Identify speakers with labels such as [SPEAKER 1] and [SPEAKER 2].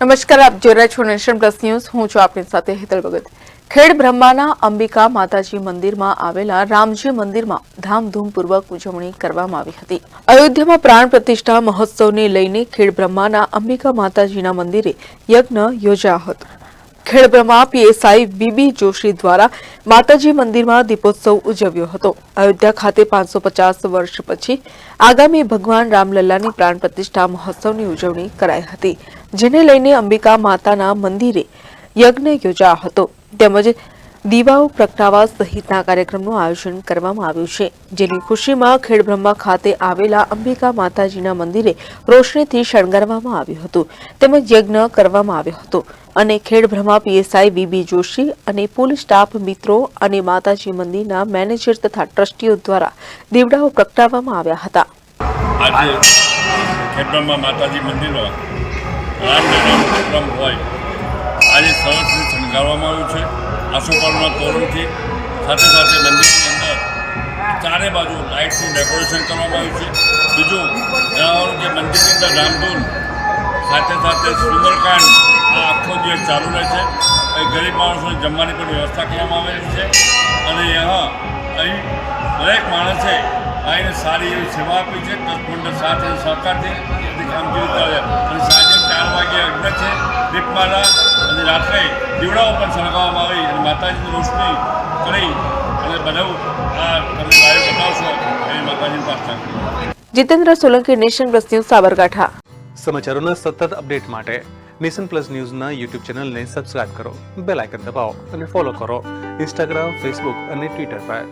[SPEAKER 1] નમસ્કાર, આપ જોઈ રહ્યા છો નેશન પ્લસ ન્યૂઝ. હું છું આપની સાથે હેતલ ભગત. ખેડ બ્રહ્માના અંબિકા માતાજી મંદિરમાં આવેલા રામજી મંદિરમાં ધામધૂમપૂર્વક ઉજવણી કરવામાં આવી હતી. અયોધ્યામાં પ્રાણ પ્રતિષ્ઠા મહોત્સવને લઈને ખેડ બ્રહ્માના અંબિકા માતાજીના મંદિરે યજ્ઞ યોજાયો હતો. ખેડ પીએસઆઈ બીબી જોશી દ્વારા માતાજી મંદિરમાં દીપોત્સવ ઉજવ્યો હતો. અયોધ્યા ખાતે પચાસ વર્ષ પછી આગામી ભગવાન રામલલ્લાની પ્રાણ પ્રતિષ્ઠા મહોત્સવની ઉજવણી કરાઈ હતી, જેને લઈને અંબિકા માતાના મંદિરે યજ્ઞ યોજાયો હતો. તેમજ દીવાઓ પ્રગટાવા સહિતના કાર્યક્રમનું આયોજન કરવામાં આવ્યું છે. જેની ખુશીમાં ખેડબ્રહ્મા ખાતે આવેલા અંબિકા માતાજીના મંદિરે રોશનીથી શણગારવામાં આવ્યું હતું. તેમજ યજ્ઞ કરવામાં આવ્યો હતો અને ખેડબ્રહ્મા પીએસઆઈ બીબી જોશી અને પોલીસ સ્ટાફ મિત્રો અને માતાજી મંદિરના મેનેજર તથા ટ્રસ્ટીઓ દ્વારા દીવડાઓ પ્રગટાવવામાં આવ્યા હતા.
[SPEAKER 2] આજે શણગારવામાં આવ્યું છે. આસોપાલના તોરણથી સાથે સાથે મંદિરની અંદર ચારે બાજુ લાઇટનું ડેકોરેશન કરવામાં આવ્યું છે. બીજું જણાવવાનું કે મંદિરની અંદર રામધૂન, સાથે સાથે સુંદરકાંડ, આ આખો દિવસ ચાલુ રહે છે. અહીં ગરીબ માણસોને જમવાની પણ વ્યવસ્થા કરવામાં આવેલી છે. અને અહીં દરેક માણસે આવીને સારી એવી સેવા આપી છે. તત્પુંડ સાથે સહકારથી કામગીરી કરે અને સાંજે ચાર વાગે યજ્ઞ દીવડાઓ પણ સળગાવવામાં આવી અને માતાજીની રોશની કરી અને બધું આ તમે લાઈવ બતાવશો એવી માતાજીની પ્રાર્થના કરું.
[SPEAKER 1] Jitendra Solanki nation plus news Sabarkantha.
[SPEAKER 3] સમાચારોના સતત અપડેટ માટે નેશન પ્લસ ન્યૂઝના યુટ્યુબ ચેનલને સબસ્ક્રાઇબ કરો બેલ આઇકન દબાવો અને ફોલો કરો ઇન્સ્ટાગ્રામ ફેસબુક અને ટ્વિટર પર.